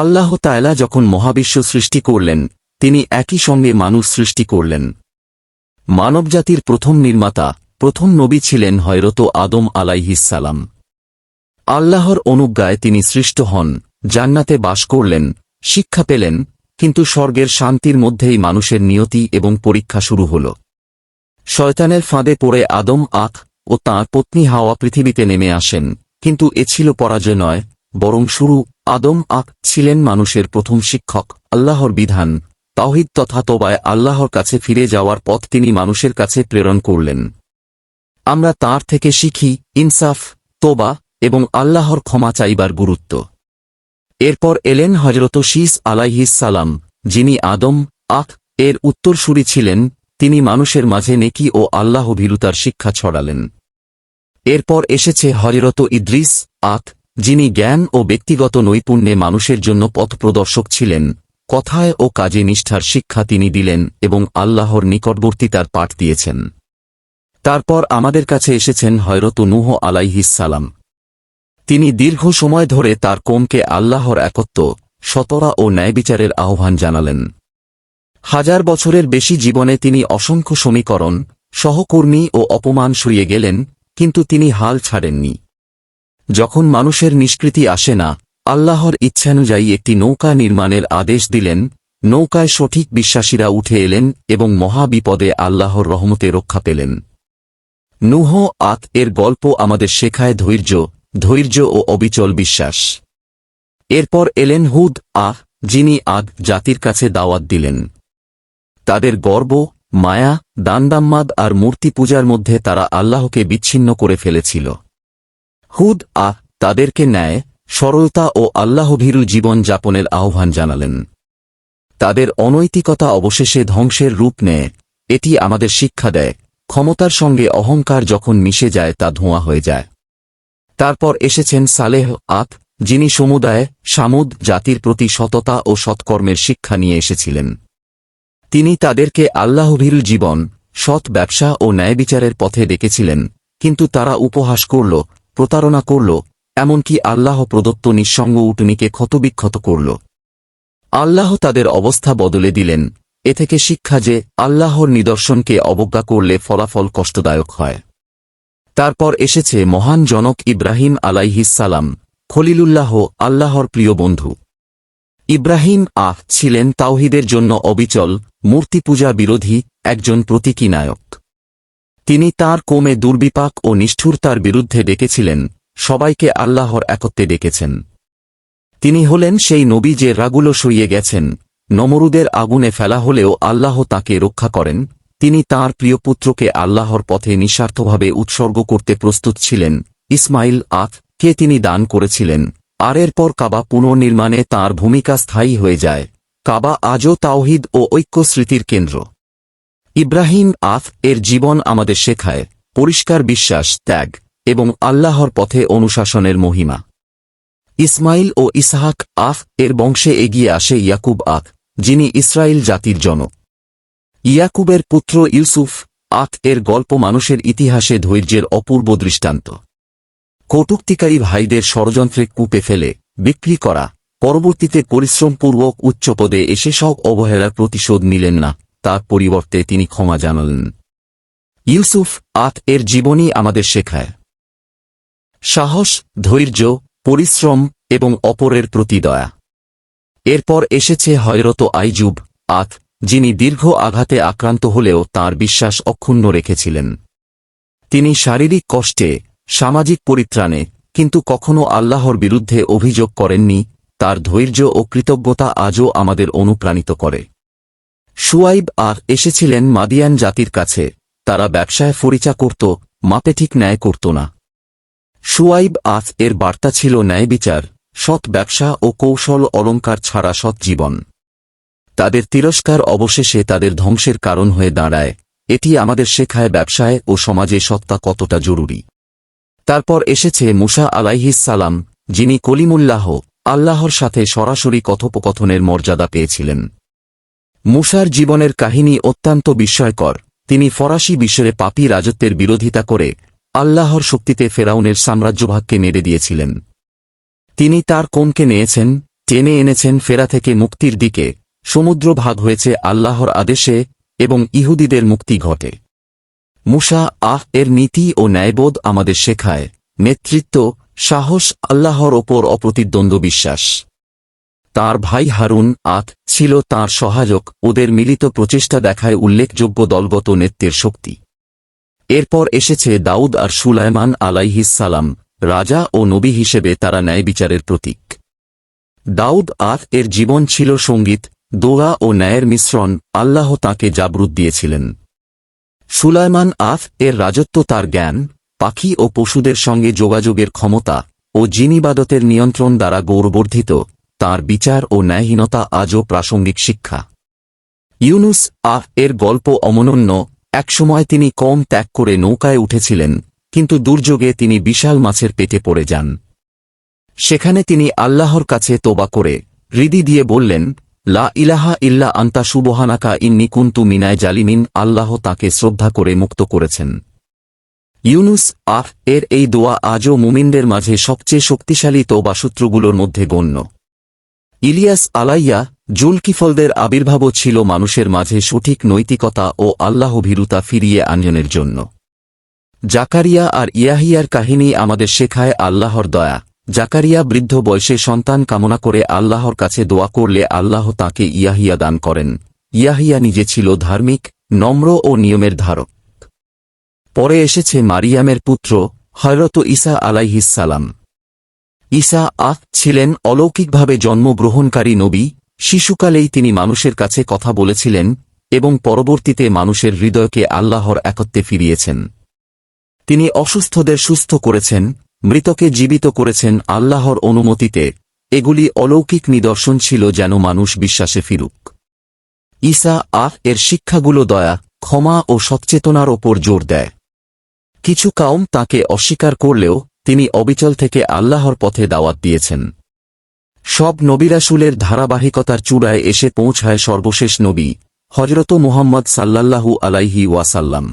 আল্লাহ তায়লা যখন মহাবিশ্ব সৃষ্টি করলেন, তিনি একই সঙ্গে মানুষ সৃষ্টি করলেন। মানবজাতির প্রথম নির্মাতা, প্রথম নবী ছিলেন হয়রত আদম আলাইহিসালাম আল্লাহর অনুজ্ঞায় তিনি সৃষ্ট হন, জান্নাতে বাস করলেন, শিক্ষা পেলেন, কিন্তু স্বর্গের শান্তির মধ্যেই মানুষের নিয়তি এবং পরীক্ষা শুরু হল। শয়তানের ফাঁদে পড়ে আদম, আখ ও তাঁর পত্নী হাওয়া পৃথিবীতে নেমে আসেন, কিন্তু এ ছিল পরাজয় নয় বরং শুরু, আদম আক ছিলেন মানুষের প্রথম শিক্ষক, আল্লাহর বিধান। তাওহিদ তথা তোবায় আল্লাহর কাছে ফিরে যাওয়ার পথ তিনি মানুষের কাছে প্রেরণ করলেন। আমরা তার থেকে শিখি, ইনসাফ তোবা এবং আল্লাহর ক্ষমা চাইবার গুরুত্ব। এরপর এলেন হজরত শীস সালাম, যিনি আদম আখ এর উত্তরসূরি ছিলেন, তিনি মানুষের মাঝে নেকি ও আল্লাহ ভীরুতার শিক্ষা ছড়ালেন। এরপর এসেছে হজরত ইদ্রিস আখ যিনি জ্ঞান ও ব্যক্তিগত নৈপুণ্যে মানুষের জন্য পথপ্রদর্শক ছিলেন, কথায় ও কাজে নিষ্ঠার শিক্ষা তিনি দিলেন এবং আল্লাহর নিকটবর্তিতার পাঠ দিয়েছেন। তারপর আমাদের কাছে এসেছেন হয়রত নুহ আলাইহিসালাম তিনি দীর্ঘ সময় ধরে তার কোমকে আল্লাহর একত্ব সতরা ও ন্যায়বিচারের আহ্বান জানালেন। হাজার বছরের বেশি জীবনে তিনি অসংখ্য সমীকরণ, সহকর্মী ও অপমান সরিয়ে গেলেন, কিন্তু তিনি হাল ছাড়েননি। যখন মানুষের নিষ্কৃতি আসে না, আল্লাহর ইচ্ছানুযায়ী একটি নৌকা নির্মাণের আদেশ দিলেন, নৌকায় সঠিক বিশ্বাসীরা উঠে এলেন এবং মহাবিপদে আল্লাহর রহমতে রক্ষা পেলেন। নুহ আত এর গল্প আমাদের শেখায় ধৈর্য ধৈর্য ও অবিচল বিশ্বাস। এরপর এলেন হুদ, আহ, যিনি আগ জাতির কাছে দাওয়াত দিলেন। তাদের গর্ব, মায়া, দানদাম্মাদ আর মূর্তি পূজার মধ্যে তারা আল্লাহকে বিচ্ছিন্ন করে ফেলেছিল। হুদ আহ তাদেরকে ন্যায়, সরলতা ও আল্লাহভীরু জীবন যাপনের আহ্বান জানালেন। তাদের অনৈতিকতা অবশেষে ধ্বংসের রূপ নেয়, এটি আমাদের শিক্ষা দেয়, ক্ষমতার সঙ্গে অহংকার যখন মিশে যায় তা ধোঁয়া হয়ে যায়। তারপর এসেছেন সালেহ আত, যিনি সমুদায়, সামুদ জাতির প্রতি সততা ও সৎকর্মের শিক্ষা নিয়ে এসেছিলেন। তিনি তাদেরকে আল্লাহভীরু জীবন, সৎ ব্যবসা ও ন্যায়বিচারের পথে ডেকেছিলেন কিন্তু তারা উপহাস করল প্রতারণা করল, এমনকি আল্লাহ প্রদত্ত নিঃসঙ্গ উটনিকে ক্ষতবিক্ষত করল। আল্লাহ তাদের অবস্থা বদলে দিলেন, এ থেকে শিক্ষা যে আল্লাহর নিদর্শনকে অবজ্ঞা করলে ফলাফল কষ্টদায়ক হয়। তারপর এসেছে মহান জনক ইব্রাহিম আলাইহিসালাম খলিলুল্লাহ, আল্লাহর প্রিয় বন্ধু। ইব্রাহিম আহ ছিলেন তাওহিদের জন্য অবিচল মূর্তি পূজা বিরোধী একজন প্রতীকী নায়ক। তিনি তার কোমে দুর্বিপাক ও নিষ্ঠুরতার বিরুদ্ধে ডেকেছিলেন, সবাইকে আল্লাহর একত্বে ডেকেছেন। তিনি হলেন সেই নবী যে রাগুলো সইয়ে গেছেন, নমরুদের আগুনে ফেলা হলেও আল্লাহ তাকে রক্ষা করেন, তিনি তার প্রিয় পুত্রকে আল্লাহর পথে নিঃস্বার্থভাবে উৎসর্গ করতে প্রস্তুত ছিলেন, ইসমাইল আত, কে তিনি দান করেছিলেন, আর এরপর কাবা পুনর্নির্মাণে তার ভূমিকা স্থায়ী হয়ে যায়, কাবা আজও তাওহিদ ও ঐক্য স্মৃতির কেন্দ্র। ইব্রাহিম আফ এর জীবন আমাদের শেখায়, পরিষ্কার বিশ্বাস, ত্যাগ এবং আল্লাহর পথে অনুশাসনের মহিমা। ইসমাইল ও ইসহাক আফ এর বংশে এগিয়ে আসে ইয়াকুব আখ যিনি ইসরায়েল জাতির জনক। ইয়াকুবের পুত্র ইউসুফ আখ এর গল্প মানুষের ইতিহাসে ধৈর্যের অপূর্ব দৃষ্টান্ত। কটুক্তিকারী ভাইদের ষড়যন্ত্রে কূপে ফেলে, বিক্রি করা, পরবর্তীতে পরিশ্রমপূর্বক উচ্চপদে এসে সব অবহেলার প্রতিশোধ নিলেন না। তার পরিবর্তে তিনি ক্ষমা জানালেন। ইউসুফ আত এর জীবনই আমাদের শেখায়। সাহস, ধৈর্য, পরিশ্রম এবং অপরের প্রতি দয়া। এরপর এসেছে হয়রত আইজুব আত, যিনি দীর্ঘ আঘাতে আক্রান্ত হলেও তার বিশ্বাস অক্ষুণ্ণ রেখেছিলেন। তিনি শারীরিক কষ্টে, সামাজিক পরিত্রাণে, কিন্তু কখনো আল্লাহর বিরুদ্ধে অভিযোগ করেননি, তার ধৈর্য ও কৃতজ্ঞতা আজও আমাদের অনুপ্রাণিত করে। সুয়াইব আর এসেছিলেন মাদিয়ান জাতির কাছে। তারা ব্যবসায় ফরিচা করত, মাপে ঠিক ন্যায় করত না। সুয়াইব আস এর বার্তা ছিল ন্যায় বিচার, সৎ ব্যবসা ও কৌশল অলঙ্কার ছাড়া সৎ জীবন। তাদের তিরস্কার অবশেষে তাদের ধ্বংসের কারণ হয়ে দাঁড়ায়। এটি আমাদের শেখায় ব্যবসায় ও সমাজে সত্তা কতটা জরুরি। তারপর এসেছে মুসা আলাইহিস সালাম, যিনি কলিমুল্লাহ, আল্লাহর সাথে সরাসরি কথোপকথনের মর্যাদা পেয়েছিলেন। মুসার জীবনের কাহিনী অত্যন্ত বিস্ময়কর। তিনি ফরাসি বিশ্বের পাপি রাজত্বের বিরোধিতা করে আল্লাহর শক্তিতে ফেরাউনের সাম্রাজ্যভাগকে মেরে দিয়েছিলেন। তিনি তার কোনকে নিয়েছেন, টেনে এনেছেন ফেরা থেকে মুক্তির দিকে। সমুদ্র ভাগ হয়েছে আল্লাহর আদেশে এবং ইহুদিদের মুক্তি ঘটে। মুসা, আহ, এর নীতি ও ন্যায়বোধ আমাদের শেখায়। নেতৃত্ব, সাহস, আল্লাহর ওপর অপ্রতিদ্বন্দ্ব বিশ্বাস। তার ভাই হারুন আত ছিল তার সহায়ক। ওদের মিলিত প্রচেষ্টা দেখায় উল্লেখযোগ্য দলগত নেতৃত্বের শক্তি। এরপর এসেছে দাউদ আর সুলাইমান আলাইহিসালাম রাজা ও নবী হিসেবে তারা ন্যায় বিচারের প্রতীক। দাউদ আত এর জীবন ছিল সংগীত, দোয়া ও ন্যায়ের মিশ্রণ, আল্লাহ তাকে জাবরুদ দিয়েছিলেন। সুলাইমান আফ এর রাজত্ব তার জ্ঞান, পাখি ও পশুদের সঙ্গে যোগাযোগের ক্ষমতা ও জিনিবাদতের নিয়ন্ত্রণ দ্বারা গৌরবর্ধিত। তার বিচার ও ন্যায়হীনতা আজও প্রাসঙ্গিক শিক্ষা। ইউনুস আহ এর গল্প অমনন্য একসময় তিনি কম ত্যাগ করে নৌকায় উঠেছিলেন, কিন্তু দুর্যোগে তিনি বিশাল মাছের পেটে পড়ে যান। সেখানে তিনি আল্লাহর কাছে তোবা করে হৃদি দিয়ে বললেন, লা ইলাহা ইল্লা আন্তা সুবহানাকা ইন্নি কুন্তু মিনায় জালিমিন আল্লাহ তাকে শ্রদ্ধা করে মুক্ত করেছেন। ইউনুস আহ এর এই দোয়া আজও মুমিনদের মাঝে সবচেয়ে শক্তিশালী তোবাসূত্রগুলোর মধ্যে গণ্য। ইলিয়াস আলাইয়া জুলকিফলদের আবির্ভাবও ছিল মানুষের মাঝে সঠিক নৈতিকতা ও আল্লাহ ভীরুতা ফিরিয়ে আনয়নের জন্য। জাকারিয়া আর ইয়াহিয়ার কাহিনী আমাদের শেখায় আল্লাহর দয়া। জাকারিয়া বৃদ্ধ বয়সে সন্তান কামনা করে আল্লাহর কাছে দোয়া করলে আল্লাহ তাকে ইয়াহিয়া দান করেন। ইয়াহিয়া নিজে ছিল ধার্মিক, নম্র ও নিয়মের ধারক। পরে এসেছে মারিয়ামের পুত্র হয়রত ঈসা আলাইহিসালাম ঈসা আহ ছিলেন অলৌকিকভাবে জন্মগ্রহণকারী নবী, শিশুকালেই তিনি মানুষের কাছে কথা বলেছিলেন এবং পরবর্তীতে মানুষের হৃদয়কে আল্লাহর একত্বে ফিরিয়েছেন। তিনি অসুস্থদের সুস্থ করেছেন, মৃতকে জীবিত করেছেন আল্লাহর অনুমতিতে, এগুলি অলৌকিক নিদর্শন ছিল যেন মানুষ বিশ্বাসে ফিরুক। ঈসা আহ এর শিক্ষাগুলো দয়া, ক্ষমা ও সচেতনার ওপর জোর দেয়। কিছু কাউম তাকে অস্বীকার করলেও তিনি অবিচল থেকে আল্লাহর পথে দাওয়াত দিয়েছেন। সব নবিরাসুলের ধারাবাহিকতার চূড়ায় এসে পৌঁছায় সর্বশেষ নবী হজরত মুহাম্মদ সাল্লাল্লাহু আলাইহি ওয়াসাল্লাম।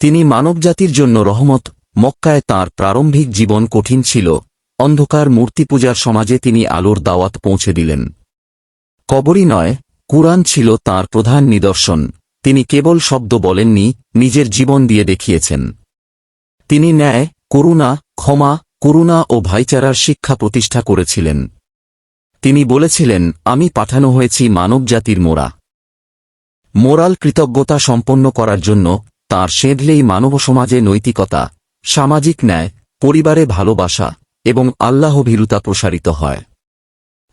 তিনি মানবজাতির জন্য রহমত, মক্কায় তার প্রারম্ভিক জীবন কঠিন ছিল, অন্ধকার মূর্তি পূজার সমাজে তিনি আলোর দাওয়াত পৌঁছে দিলেন। কবরই নয়, কুরআন ছিল তার প্রধান নিদর্শন, তিনি কেবল শব্দ বলেননি, নিজের জীবন দিয়ে দেখিয়েছেন। তিনি ন্যায় করুণা, ক্ষমা, করুণা ও ভাইচারার শিক্ষা প্রতিষ্ঠা করেছিলেন। তিনি বলেছিলেন, আমি পাঠানো হয়েছি মানবজাতির মোরা মোরাল কৃতজ্ঞতা সম্পন্ন করার জন্য তার সেঁধলেই মানব সমাজে নৈতিকতা, সামাজিক ন্যায়, পরিবারে ভালোবাসা এবং আল্লাহ ভীরুতা প্রসারিত হয়।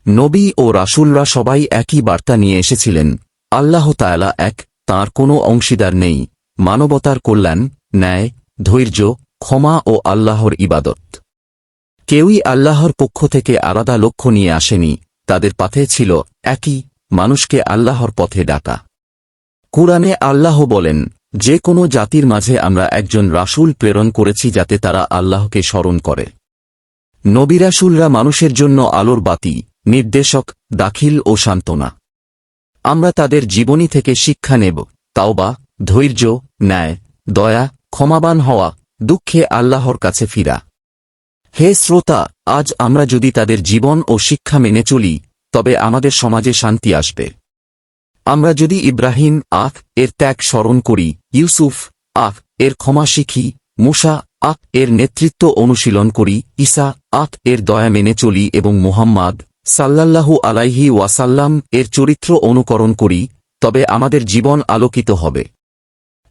নবী ও রাসুলরা সবাই একই বার্তা নিয়ে এসেছিলেন, আল্লাহ তায়ালা এক, তার কোনো অংশীদার নেই। মানবতার কল্যাণ, ন্যায়, ধৈর্য ক্ষমা ও আল্লাহর ইবাদত। কেউই আল্লাহর পক্ষ থেকে আলাদা লক্ষ্য নিয়ে আসেনি, তাদের পাথে ছিল একই, মানুষকে আল্লাহর পথে ডাকা। কুরআনে আল্লাহ বলেন, যে কোনো জাতির মাঝে আমরা একজন রাসূল প্রেরণ করেছি যাতে তারা আল্লাহকে স্মরণ করে। নবিরাসুলরা মানুষের জন্য আলোর বাতি, নির্দেশক, দাখিল ও সান্ত্বনা। আমরা তাদের জীবনী থেকে শিক্ষা নেব, তাওবা, ধৈর্য, ন্যায়, দয়া, ক্ষমাবান হওয়া দুঃখে আল্লাহর কাছে ফিরা। হে শ্রোতা, আজ আমরা যদি তাদের জীবন ও শিক্ষা মেনে চলি, তবে আমাদের সমাজে শান্তি আসবে। আমরা যদি ইব্রাহিম আখ এর ত্যাগ স্মরণ করি, ইউসুফ আখ এর ক্ষমা শিখি, মুসা আখ এর নেতৃত্ব অনুশীলন করি, ঈসা আখ এর দয়া মেনে চলি এবং মুহাম্মদ সাল্লাল্লাহু আলাইহি ওয়াসাল্লাম এর চরিত্র অনুকরণ করি, তবে আমাদের জীবন আলোকিত হবে।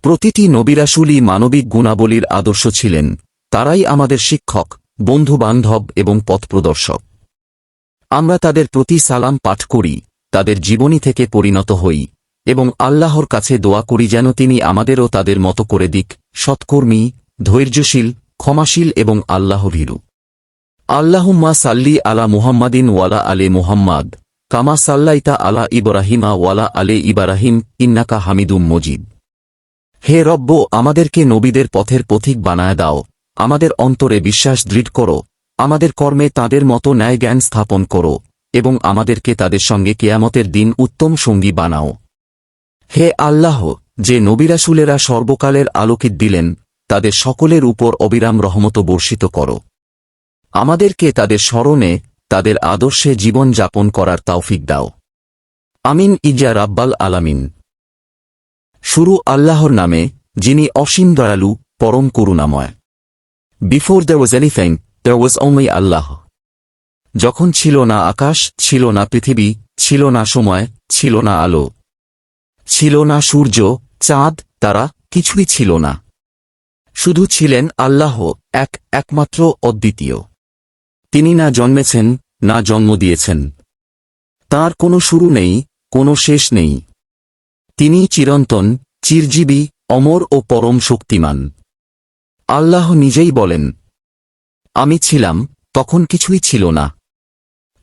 প্রতিটি নবিরাসুলই মানবিক গুণাবলীর আদর্শ ছিলেন। তারাই আমাদের শিক্ষক, বন্ধুবান্ধব এবং পথপ্রদর্শক আমরা তাদের প্রতি সালাম পাঠ করি, তাদের জীবনী থেকে পরিণত হই এবং আল্লাহর কাছে দোয়া করি যেন তিনি আমাদেরও তাদের মতো করে দিক, সৎকর্মী, ধৈর্যশীল, ক্ষমাশীল এবং আল্লাহ ভীরু আল্লাহুম্মা সাল্লি আলা মুহাম্মাদিন ওয়ালা আলে মুহাম্মাদ, কামা সাল্লাইতা আলা ইব্রাহিমা ওয়ালা আলে ইব্রাহিম, ইন্নাকা হামিদুম মজিদ। হে রব্ব, আমাদেরকে নবীদের পথের পথিক বানায় দাও। আমাদের অন্তরে বিশ্বাস দৃঢ় করো। আমাদের কর্মে তাদের মতো ন্যায় জ্ঞান স্থাপন করো এবং আমাদেরকে তাদের সঙ্গে কেয়ামতের দিন উত্তম সঙ্গী বানাও। হে আল্লাহ, যে নবিরাসুলেরা সর্বকালের আলোকিত দিলেন, তাদের সকলের উপর অবিরাম রহমত বর্ষিত করো। আমাদেরকে তাদের স্মরণে, তাদের আদর্শে জীবন যাপন করার তাওফিক দাও। আমিন ইজা রাব্বাল আলামিন। শুরু আল্লাহর নামে, যিনি অসীম দয়ালু, পরম করুণাময়। Before the was anything there was only আল্লাহ। যখন ছিল না আকাশ, ছিল না পৃথিবী, ছিল না সময়, ছিল না আলো। ছিল না সূর্য, চাঁদ, তারা, কিছুই ছিল না। শুধু ছিলেন আল্লাহ, এক, একমাত্র অদ্বিতীয়। তিনি না জন্মেছেন, না জন্ম দিয়েছেন। তার কোনো শুরু নেই, কোনো শেষ নেই। তিনি চিরন্তন, চিরজীবী, অমর ও পরম শক্তিমান। আল্লাহ নিজেই বলেন, আমি ছিলাম, তখন কিছুই ছিল না।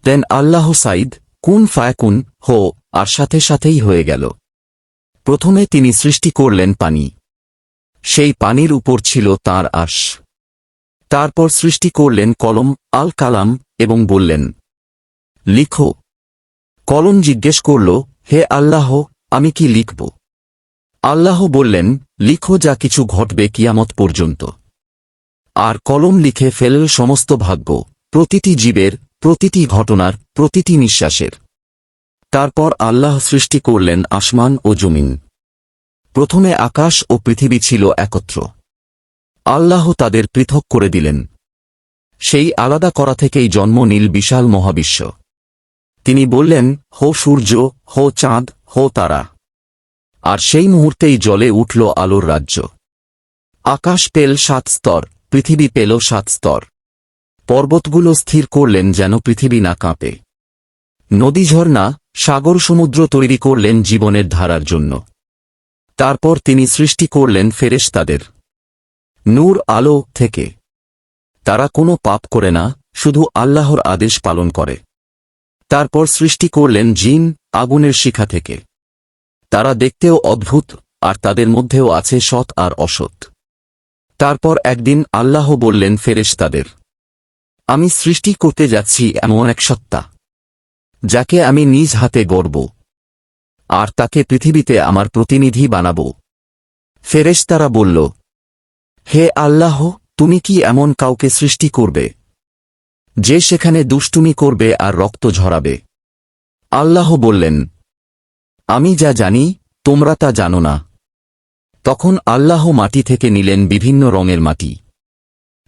দেন আল্লাহ সাইদ কুন ফায়াকুন হো আর সাথে সাথেই হয়ে গেল। প্রথমে তিনি সৃষ্টি করলেন পানি। সেই পানির উপর ছিল তার আশ। তারপর সৃষ্টি করলেন কলম আল কালাম এবং বললেন, লিখো। কলম জিজ্ঞেস করল, হে আল্লাহ আমি কি লিখব? আল্লাহ বললেন, লিখো যা কিছু ঘটবে কিয়ামত পর্যন্ত। আর কলম লিখে ফেলল সমস্ত ভাগ্য, প্রতিটি জীবের, প্রতিটি ঘটনার, প্রতিটি নিঃশ্বাসের। তারপর আল্লাহ সৃষ্টি করলেন আসমান ও জমিন। প্রথমে আকাশ ও পৃথিবী ছিল একত্র। আল্লাহ তাদের পৃথক করে দিলেন। সেই আলাদা করা থেকেই জন্ম নীল বিশাল মহাবিশ্ব। তিনি বললেন, হো সূর্য, হো চাঁদ হো তারা। আর সেই মুহূর্তেই জলে উঠল আলোর রাজ্য। আকাশ পেল সাত স্তর, পৃথিবী পেল সাত স্তর। পর্বতগুলো স্থির করলেন যেন পৃথিবী না কাঁপে। নদী ঝর্ণা, সাগর সমুদ্র তৈরি করলেন জীবনের ধারার জন্য। তারপর তিনি সৃষ্টি করলেন ফেরেশতাদের। নূর আলো থেকে। তারা কোনো পাপ করে না, শুধু আল্লাহর আদেশ পালন করে। তারপর সৃষ্টি করলেন জিন আগুনের শিখা থেকে। তারা দেখতেও অদ্ভুত, আর তাদের মধ্যেও আছে সৎ আর অসৎ। তারপর একদিন আল্লাহ বললেন ফেরেশ তাদের আমি সৃষ্টি করতে যাচ্ছি এমন এক সত্তা, যাকে আমি নিজ হাতে গড়ব, আর তাকে পৃথিবীতে আমার প্রতিনিধি বানাব। ফেরেশতারা বলল, হে আল্লাহ, তুমি কি এমন কাউকে সৃষ্টি করবে? যে সেখানে দুষ্টুমি করবে আর রক্ত ঝরাবে। আল্লাহ বললেন, আমি যা জানি, তোমরা তা জানো না। তখন আল্লাহ মাটি থেকে নিলেন বিভিন্ন রঙের মাটি।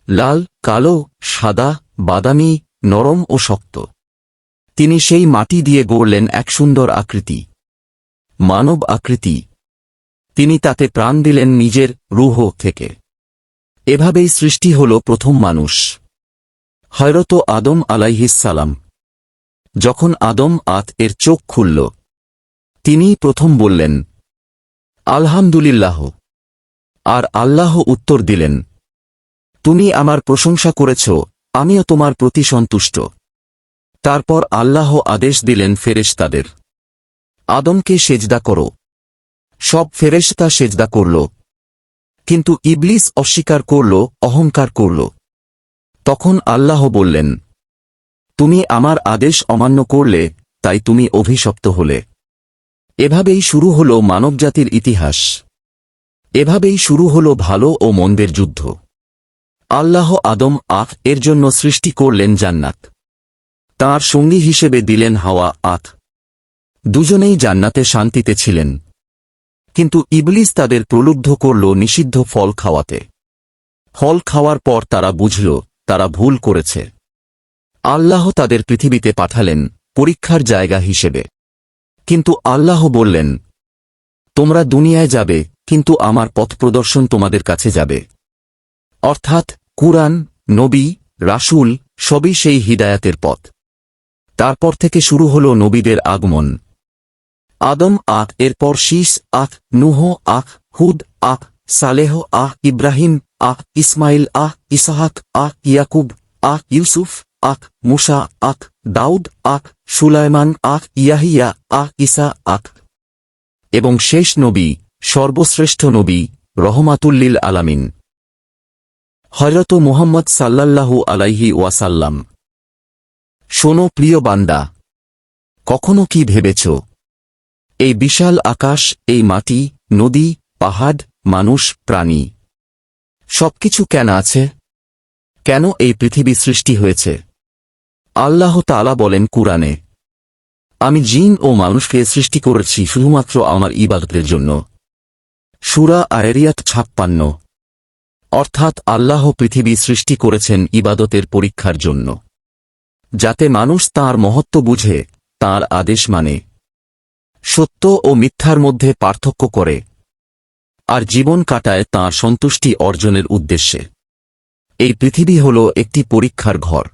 লাল, কালো, সাদা, বাদামি, নরম ও শক্ত। তিনি সেই মাটি দিয়ে গড়লেন এক সুন্দর আকৃতি, মানব আকৃতি। তিনি তাতে প্রাণ দিলেন নিজের রুহ থেকে। এভাবেই সৃষ্টি হল প্রথম মানুষ। হয়রত আদম আলাইহিসালাম যখন আদম আত এর চোখ খুলল, তিনি প্রথম বললেন, আলহামদুলিল্লাহ। আর আল্লাহ উত্তর দিলেন, তুমি আমার প্রশংসা করেছ, আমিও তোমার প্রতি সন্তুষ্ট। তারপর আল্লাহ আদেশ দিলেন ফেরেশতাদের, আদমকে সেজদা করো। সব ফেরেশতা সেজদা করল। কিন্তু ইবলিস অস্বীকার করল, অহংকার করল। তখন আল্লাহ বললেন, তুমি আমার আদেশ অমান্য করলে, তাই তুমি অভিশপ্ত হলে। এভাবেই শুরু হল মানবজাতির ইতিহাস। এভাবেই শুরু হল ভালো ও মন্দের যুদ্ধ। আল্লাহ আদম আখ এর জন্য সৃষ্টি করলেন জান্নাত। তার সঙ্গী হিসেবে দিলেন হাওয়া আখ। দুজনেই জান্নাতে শান্তিতে ছিলেন। কিন্তু ইবলিস তাদের প্রলুব্ধ করল নিষিদ্ধ ফল খাওয়াতে। ফল খাওয়ার পর তারা বুঝল তারা ভুল করেছে। আল্লাহ তাদের পৃথিবীতে পাঠালেন পরীক্ষার জায়গা হিসেবে। কিন্তু আল্লাহ বললেন, তোমরা দুনিয়ায় যাবে, কিন্তু আমার পথ প্রদর্শন তোমাদের কাছে যাবে। অর্থাৎ কুরআন, নবী, রাসূল, সবই সেই হিদায়াতের পথ। তারপর থেকে শুরু হল নবীদের আগমন। আদম আখ, এরপর শীষ আখ, নুহ আখ, হুদ আখ, সালেহ আহ ইব্রাহিম আখ ইসমাইল, আহ ইসাহাক, আহ ইয়াকুব আখ ইউসুফ আখ মুসা আখ দাউদ আখ সুলাইমান আখ ইয়াহিয়া, আহ ইসা আখ এবং শেষ নবী, সর্বশ্রেষ্ঠ নবী, রহমাতুল্লিল আলামিন। হজরত মুহাম্মদ সাল্লাল্লাহু আলাইহি ওয়াসাল্লাম। শোনো প্রিয় বান্দা, কখনো কি ভেবেছ? এই বিশাল আকাশ, এই মাটি, নদী, পাহাড়, মানুষ, প্রাণী সবকিছু কেন আছে? কেন এই পৃথিবী সৃষ্টি হয়েছে? আল্লাহ তালা বলেন কুরআনে, আমি জিন ও মানুষকে সৃষ্টি করেছি শুধুমাত্র আমার ইবাদতের জন্য। সুরা আয়েরিয়াত ছাপ্পান্ন, অর্থাৎ আল্লাহ পৃথিবী সৃষ্টি করেছেন ইবাদতের পরীক্ষার জন্য। যাতে মানুষ তার মহত্ব বুঝে, তার আদেশ মানে সত্য ও মিথ্যার মধ্যে পার্থক্য করে। আর জীবন কাটায় তাঁর সন্তুষ্টি অর্জনের উদ্দেশ্যে। এই পৃথিবী হল একটি পরীক্ষার ঘর।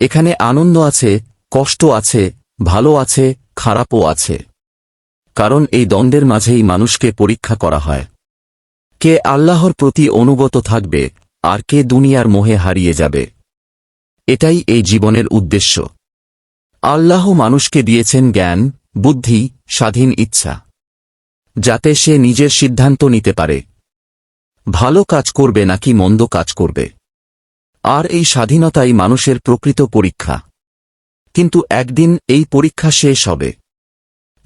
এখানে আনন্দ আছে, কষ্ট আছে, ভালো আছে, খারাপও আছে। কারণ এই দ্বন্দ্বের মাঝেই মানুষকে পরীক্ষা করা হয়। কে আল্লাহর প্রতি অনুগত থাকবে, আর কে দুনিয়ার মোহে হারিয়ে যাবে। এটাই এই জীবনের উদ্দেশ্য। আল্লাহ মানুষকে দিয়েছেন জ্ঞান, বুদ্ধি, স্বাধীন ইচ্ছা। যাতে সে নিজের সিদ্ধান্ত নিতে পারে। ভালো কাজ করবে নাকি মন্দ কাজ করবে? আর এই স্বাধীনতাই মানুষের প্রকৃত পরীক্ষা। কিন্তু একদিন এই পরীক্ষা শেষ হবে।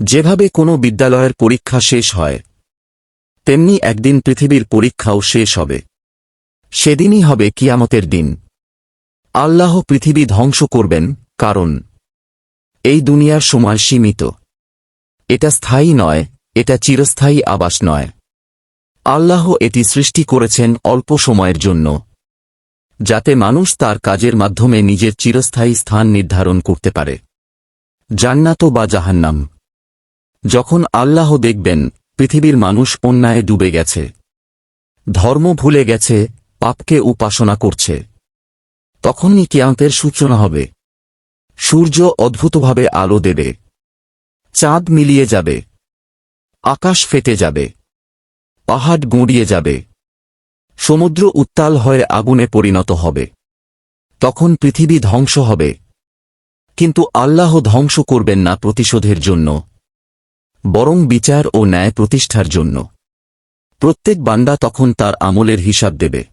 যেভাবে কোনো বিদ্যালয়ের পরীক্ষা শেষ হয়, তেমনি একদিন পৃথিবীর পরীক্ষাও শেষ হবে। সেদিনই হবে কিয়ামতের দিন। আল্লাহ পৃথিবী ধ্বংস করবেন, কারণ এই দুনিয়ার সময় সীমিত। এটা স্থায়ী নয় এটা চিরস্থায়ী আবাস নয়। আল্লাহ এটি সৃষ্টি করেছেন অল্প সময়ের জন্য। যাতে মানুষ তার কাজের মাধ্যমে নিজের চিরস্থায়ী স্থান নির্ধারণ করতে পারে। জান্নাত বা জাহান্নাম। যখন আল্লাহ দেখবেন, পৃথিবীর মানুষ অন্যায় ডুবে গেছে। ধর্ম ভুলে গেছে, পাপকে উপাসনা করছে। তখনই কেয়ান্তের সূচনা হবে। সূর্য অদ্ভুতভাবে আলো দেবে। চাঁদ মিলিয়ে যাবে। আকাশ ফেটে যাবে, পাহাড় গুঁড়িয়ে যাবে, সমুদ্র উত্তাল হয়ে আগুনে পরিণত হবে। তখন পৃথিবী ধ্বংস হবে। কিন্তু আল্লাহ ধ্বংস করবেন না প্রতিশোধের জন্য, বরং বিচার ও ন্যায় প্রতিষ্ঠার জন্য। প্রত্যেক বান্দা তখন তার আমলের হিসাব দেবে।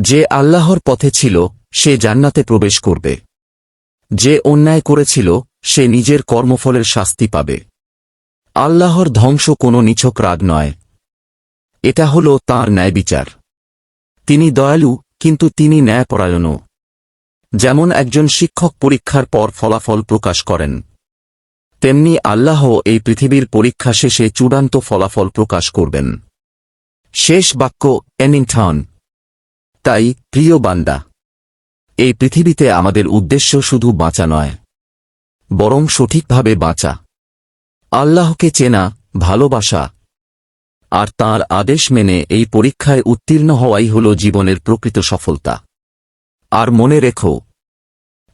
যে আল্লাহর পথে ছিল, সে জান্নাতে প্রবেশ করবে। যে অন্যায় করেছিল, সে নিজের কর্মফলের শাস্তি পাবে। আল্লাহর ধ্বংস কোনো নিছক রাগ নয়। এটা হল তাঁর ন্যায় বিচার। তিনি দয়ালু, কিন্তু তিনি ন্যায়পরায়ণও। যেমন একজন শিক্ষক পরীক্ষার পর ফলাফল প্রকাশ করেন, তেমনি আল্লাহ এই পৃথিবীর পরীক্ষা শেষে চূড়ান্ত ফলাফল প্রকাশ করবেন। শেষ বাক্য এনিংটন তাই, প্রিয় বান্দা, এই পৃথিবীতে আমাদের উদ্দেশ্য শুধু বাঁচা নয়, বরং সঠিকভাবে বাঁচা। আল্লাহকে চেনা, ভালোবাসা। আর তার আদেশ মেনে এই পরীক্ষায় উত্তীর্ণ হওয়াই হল জীবনের প্রকৃত সফলতা। আর মনে রেখো,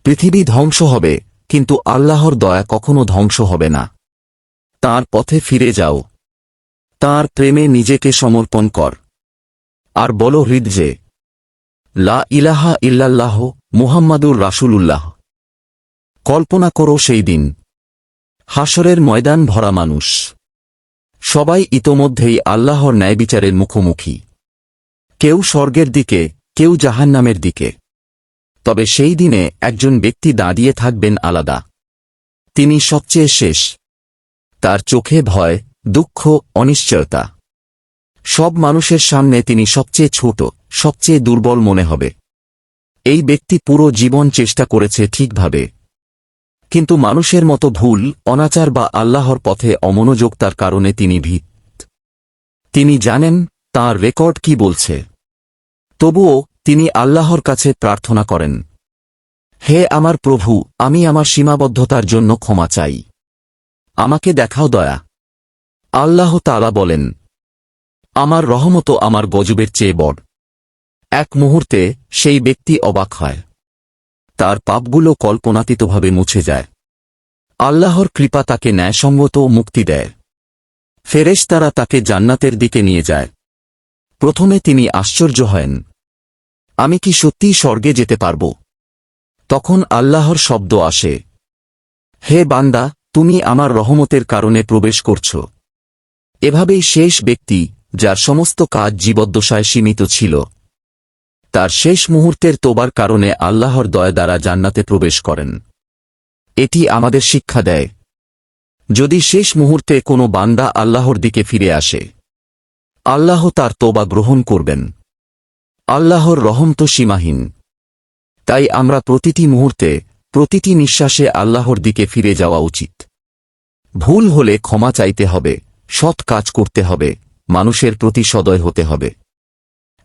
পৃথিবী ধ্বংস হবে, কিন্তু আল্লাহর দয়া কখনো ধ্বংস হবে না। তার পথে ফিরে যাও। তার প্রেমে নিজেকে সমর্পণ কর। আর বলো হৃদয়ে লা ইলাহা ইল্লাল্লাহ মুহাম্মাদুর রাসূলুল্লাহ। কল্পনা করো সেই দিন হাসরের ময়দান ভরা মানুষ। সবাই ইতোমধ্যেই আল্লাহর ন্যায় বিচারের মুখোমুখি। কেউ স্বর্গের দিকে, কেউ জাহান্নামের দিকে। তবে সেই দিনে একজন ব্যক্তি দাঁড়িয়ে থাকবেন আলাদা। তিনি সবচেয়ে শেষ। তার চোখে ভয়, দুঃখ, অনিশ্চয়তা। সব মানুষের সামনে তিনি সবচেয়ে ছোট, সবচেয়ে দুর্বল মনে হবে। এই ব্যক্তি পুরো জীবন চেষ্টা করেছে ঠিকভাবে। কিন্তু মানুষের মতো ভুল, অনাচার বা আল্লাহর পথে অমনোযোগতার কারণে তিনি ভীত। তিনি জানেন, তার রেকর্ড কি বলছে। তবুও, তিনি আল্লাহর কাছে প্রার্থনা করেন, হে আমার প্রভু, আমি আমার সীমাবদ্ধতার জন্য ক্ষমা চাই। আমাকে দেখাও দয়া। আল্লাহ তালা বলেন, আমার রহমত আমার গজবের চেয়ে বড়। এক মুহূর্তে, সেই ব্যক্তি অবাক হয়। তার পাপগুলো কল্পনাতীতভাবে মুছে যায়। আল্লাহর কৃপা তাকে ন্যায়সঙ্গত মুক্তি দেয়। ফেরেশতারা তাকে জান্নাতের দিকে নিয়ে যায়। প্রথমে তিনি আশ্চর্য হয়েন আমি কি সত্যিই স্বর্গে যেতে পারব? তখন আল্লাহর শব্দ আসে, হে বান্দা, তুমি আমার রহমতের কারণে প্রবেশ করছ। এভাবেই শেষ ব্যক্তি, যার সমস্ত কাজ জীবদ্দশায় সীমিত ছিল। তার শেষ মুহূর্তের তোবার কারণে আল্লাহর দয়া দ্বারা জান্নাতে প্রবেশ করেন। এটি আমাদের শিক্ষা দেয়। যদি শেষ মুহূর্তে কোনো বান্দা আল্লাহর দিকে ফিরে আসে, আল্লাহ তার তোবা গ্রহণ করবেন। আল্লাহর রহম তো সীমাহীন। তাই আমরা প্রতিটি মুহূর্তে, প্রতিটি নিঃশ্বাসে আল্লাহর দিকে ফিরে যাওয়া উচিত। ভুল হলে ক্ষমা চাইতে হবে, সৎ কাজ করতে হবে, মানুষের প্রতি সদয় হতে হবে।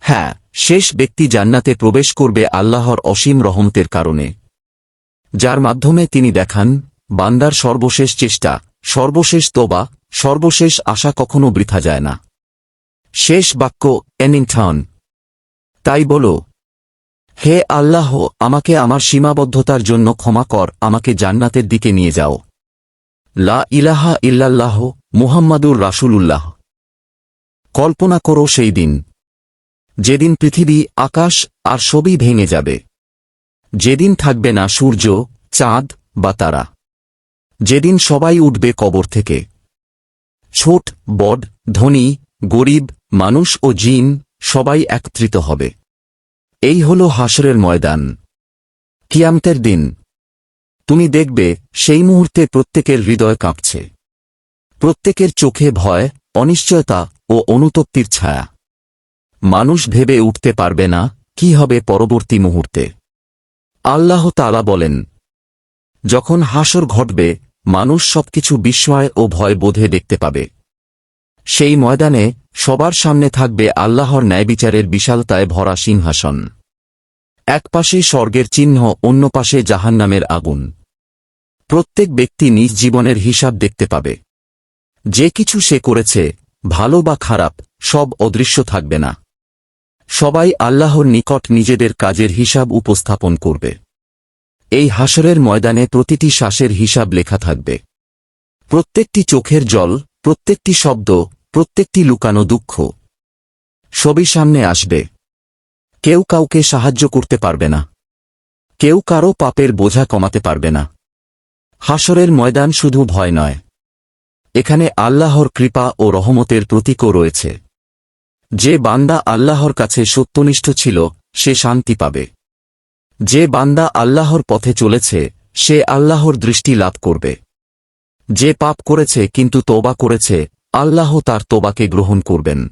হ্যাঁ শেষ ব্যক্তি জান্নাতে প্রবেশ করবে আল্লাহর অসীম রহমতের কারণে। যার মাধ্যমে তিনি দেখান, বান্দার সর্বশেষ চেষ্টা, সর্বশেষ তোবা, সর্বশেষ আশা কখনো বৃথা যায় না। শেষ বাক্য এনিংথন তাই বলো, হে আল্লাহ, আমাকে আমার সীমাবদ্ধতার জন্য ক্ষমা কর, আমাকে জান্নাতের দিকে নিয়ে যাও। লা ইলাহা ইল্লাল্লাহ, মুহাম্মাদুর রাসূলুল্লাহ। কল্পনা করো সেই দিন যেদিন পৃথিবী, আকাশ আর সবই ভেঙে যাবে। যেদিন থাকবে না সূর্য, চাঁদ বা তারা। যেদিন সবাই উঠবে কবর থেকে। ছোট, বড, ধনী, গরিব, মানুষ ও জিন সবাই একত্রিত হবে। এই হল হাসরের ময়দান। কিয়ামতের দিন। তুমি দেখবে সেই মুহূর্তে প্রত্যেকের হৃদয় কাঁপছে। প্রত্যেকের চোখে ভয়, অনিশ্চয়তা ও অনুতপ্তির ছায়া। মানুষ ভেবে উঠতে পারবে না কি হবে পরবর্তী মুহূর্তে। আল্লাহ তালা বলেন, যখন হাসর ঘটবে, মানুষ সবকিছু বিস্ময় ও ভয় বোধে দেখতে পাবে। সেই ময়দানে সবার সামনে থাকবে আল্লাহর ন্যায়বিচারের বিশালতায় ভরা সিংহাসন। এক পাশে স্বর্গের চিহ্ন, অন্য পাশে জাহান্নামের আগুন। প্রত্যেক ব্যক্তি নিজ জীবনের হিসাব দেখতে পাবে। যে কিছু সে করেছে, ভালো বা খারাপ, সব অদৃশ্য থাকবে না। সবাই আল্লাহর নিকট নিজেদের কাজের হিসাব উপস্থাপন করবে। এই হাসরের ময়দানে প্রতিটি শ্বাসের হিসাব লেখা থাকবে। প্রত্যেকটি চোখের জল, প্রত্যেকটি শব্দ, প্রত্যেকটি লুকানো দুঃখ সবই সামনে আসবে। কেউ কাউকে সাহায্য করতে পারবে না। কেউ কারও পাপের বোঝা কমাতে পারবে না। হাসরের ময়দান শুধু ভয় নয়। এখানে আল্লাহর কৃপা ও রহমতের প্রতীকও রয়েছে। যে বান্দা আল্লাহর কাছে সত্যনিষ্ঠ ছিল, সে শান্তি পাবে। যে বান্দা আল্লাহর পথে চলেছে, সে আল্লাহর দৃষ্টি লাভ করবে। যে পাপ করেছে কিন্তু তোবা করেছে, আল্লাহ তার তোবাকে গ্রহণ করবেন।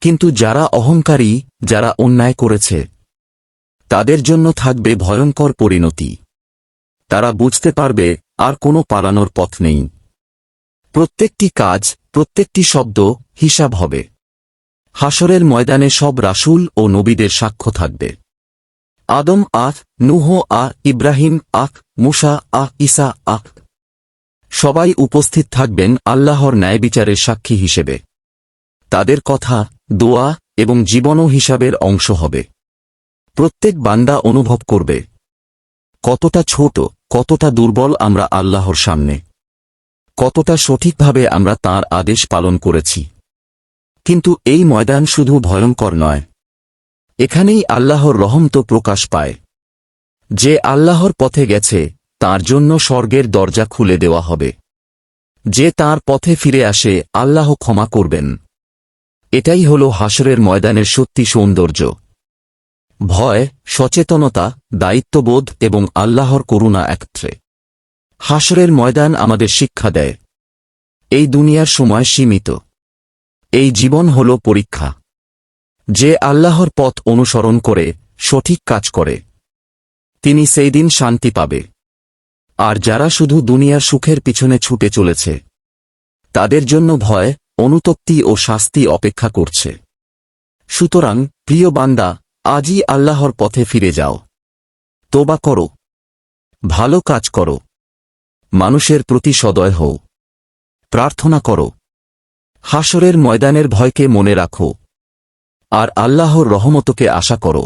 কিন্তু যারা অহংকারী, যারা অন্যায় করেছে, তাদের জন্য থাকবে ভয়ঙ্কর পরিণতি। তারা বুঝতে পারবে, আর কোনো পালানোর পথ নেই। প্রত্যেকটি কাজ, প্রত্যেকটি শব্দ হিসাব হবে। হাসরের ময়দানে সব রাসূল ও নবীদের সাক্ষ্য থাকবে। আদম আখ, নুহ আ, ইব্রাহিম আখ, মুসা আহ ইসা আখ। সবাই উপস্থিত থাকবেন আল্লাহর ন্যায় বিচারের সাক্ষী হিসেবে। তাদের কথা, দোয়া এবং জীবনও হিসাবের অংশ হবে। প্রত্যেক বান্দা অনুভব করবে, কতটা ছোট, কতটা দুর্বল আমরা আল্লাহর সামনে। কতটা সঠিকভাবে আমরা তার আদেশ পালন করেছি। কিন্তু এই ময়দান শুধু ভয়ঙ্কর নয়। এখানেই আল্লাহর রহমত প্রকাশ পায়। যে আল্লাহর পথে গেছে, তার জন্য স্বর্গের দরজা খুলে দেওয়া হবে। যে তার পথে ফিরে আসে, আল্লাহ ক্ষমা করবেন। এটাই হল হাসরের ময়দানের সত্যি সৌন্দর্য। ভয়, সচেতনতা, দায়িত্ববোধ এবং আল্লাহর করুণা একত্রে। হাসরের ময়দান আমাদের শিক্ষা দেয়। এই দুনিয়ার সময় সীমিত। এই জীবন হল পরীক্ষা। যে আল্লাহর পথ অনুসরণ করে, সঠিক কাজ করে, তিনি সেই দিন শান্তি পাবে। আর যারা শুধু দুনিয়ার সুখের পিছনে ছুটে চলেছে, তাদের জন্য ভয়, অনুতপ্তি ও শাস্তি অপেক্ষা করছে। সুতরাং, প্রিয় বান্দা, আজই আল্লাহর পথে ফিরে যাও। তোবা করো। ভালো কাজ করো। মানুষের প্রতি সদয় হও। প্রার্থনা করো। হাসরের ময়দানের ভয়কে মনে রাখো। আর আল্লাহর রহমতকে আশা করো।